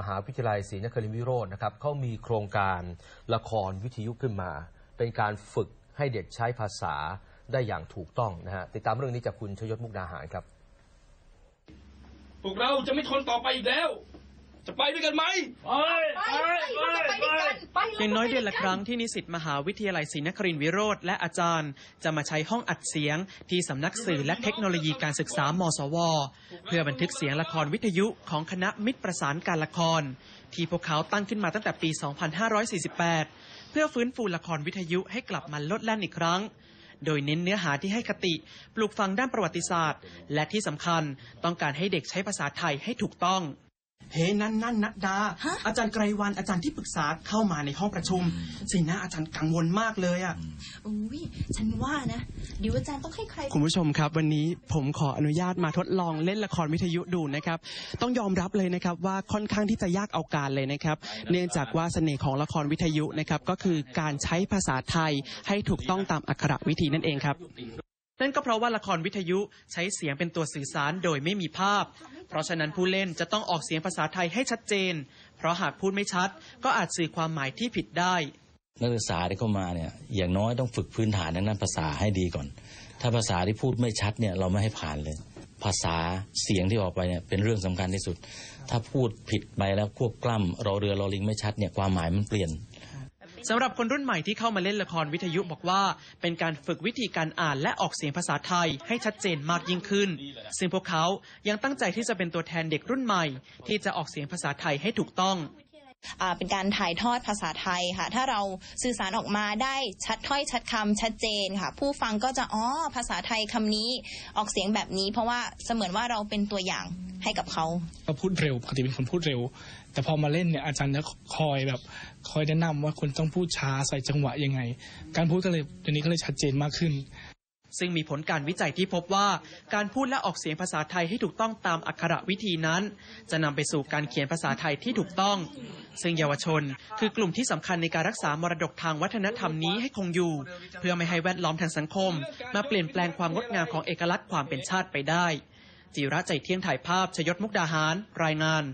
มหาวิทยาลัยศรีนครินทรวิโรจน์นะครับเขามีโครงการละครวิทยุขึ้นมา เป็นการฝึกให้เด็กใช้ภาษาได้อย่างถูกต้องนะฮะติดตามเรื่องนี้จากคุณชยศมุกดาหารครับ พวกเราจะไม่ทนต่อไปอีกแล้ว จะไปด้วยกันไหมไปไปไปไปไปอย่างน้อยเดือนละครั้งที่นิสิตมหาวิทยาลัยศรีนครินทรวิโรธและอาจารย์ จะมาใช้ห้องอัดเสียง ที่สำนักสื่อและเทคโนโลยีการศึกษามสว เพื่อบันทึกเสียงละครวิทยุของคณะมิตรประสานการละคร ที่พวกเขาตั้งขึ้นมาตั้งแต่ปี 2548 เพื่อฟื้นฟูละครวิทยุให้กลับมาลดแล่นอีกครั้งโดยเน้นเนื้อหาที่ให้คติ ปลูกฝังด้านประวัติศาสตร์ และที่สำคัญต้องการให้เด็กใช้ภาษาไทยให้ถูกต้อง เฮ้นั่นนั่นนัดดา อาจารย์ไกรวันอาจารย์ที่ปรึกษาเข้ามาในห้องประชุม สีหน้าอาจารย์กังวลมากเลยอะอุ้ยฉันว่านะเดี๋ยวอาจารย์ต้องให้ใคร คุณผู้ชมครับ วันนี้ผมขออนุญาตมาทดลองเล่นละครวิทยุดูนะครับ ต้องยอมรับเลยนะครับว่าค่อนข้างที่จะยากเอาการเลยนะครับ เนื่องจากว่าเสน่ห์ของละครวิทยุนะครับก็คือการใช้ภาษาไทยให้ถูกต้องตามอักขระวิธีนั่นเองครับ นั่นก็เพราะว่าละครวิทยุใช้เสียงเป็นตัวสื่อสารโดยไม่มีภาพ เพราะฉะนั้นผู้เล่นจะต้องออกเสียงภาษาไทยให้ชัดเจน เพราะหากพูดไม่ชัด ก็อาจสื่อความหมายที่ผิดได้ นักศึกษาที่เข้ามาเนี่ยอย่างน้อยต้องฝึกพื้นฐานทางด้านภาษาให้ดีก่อน ถ้าภาษาที่พูดไม่ชัดเนี่ยเราไม่ให้ผ่านเลย ภาษาเสียงที่ออกไปเนี่ยเป็นเรื่องสำคัญที่สุด ถ้าพูดผิดไปแล้วควบกล้ำรอเรือรอลิงไม่ชัดเนี่ยความหมายมันเปลี่ยน สำหรับคนรุ่นใหม่ที่เข้ามาเล่นละครวิทยุบอกว่า เป็นการฝึกวิธีการอ่านและออกเสียงภาษาไทยให้ชัดเจนมากยิ่งขึ้น ซึ่งพวกเขายังตั้งใจที่จะเป็นตัวแทนเด็กรุ่นใหม่ ที่จะออกเสียงภาษาไทยให้ถูกต้อง เป็นการถ่ายทอดภาษาไทยค่ะ ถ้าเราสื่อสารออกมาได้ชัดถ้อยชัดคำชัดเจนค่ะ ผู้ฟังก็จะอ๋อภาษาไทยคำนี้ออกเสียงแบบนี้ เพราะว่าเสมือนว่าเราเป็นตัวอย่างให้กับเขาเราพูดเร็วปกติเป็นคนพูดเร็ว แต่พอมาเล่นเนี่ยอาจารย์จะคอยแบบคอยแนะนำว่าคุณต้องพูดช้าใส่จังหวะยังไง การพูดก็เลยเดี๋ยวนี้ก็เลยชัดเจนมากขึ้น ซึ่งมีผลการวิจัยที่พบว่า การพูดและออกเสียงภาษาไทยให้ถูกต้องตามอักขระวิธีนั้น จะนำไปสู่การเขียนภาษาไทยที่ถูกต้อง ซึ่งเยาวชน คือกลุ่มที่สำคัญในการรักษามรดกทางวัฒนธรรมนี้ให้คงอยู่ เพื่อไม่ให้แวดล้อมทางสังคม มาเปลี่ยนแปลงความงดงามของเอกลักษณ์ความเป็นชาติไปได้ จิระใจเที่ยงถ่ายภาพชยศมุกดาหาร รายงาน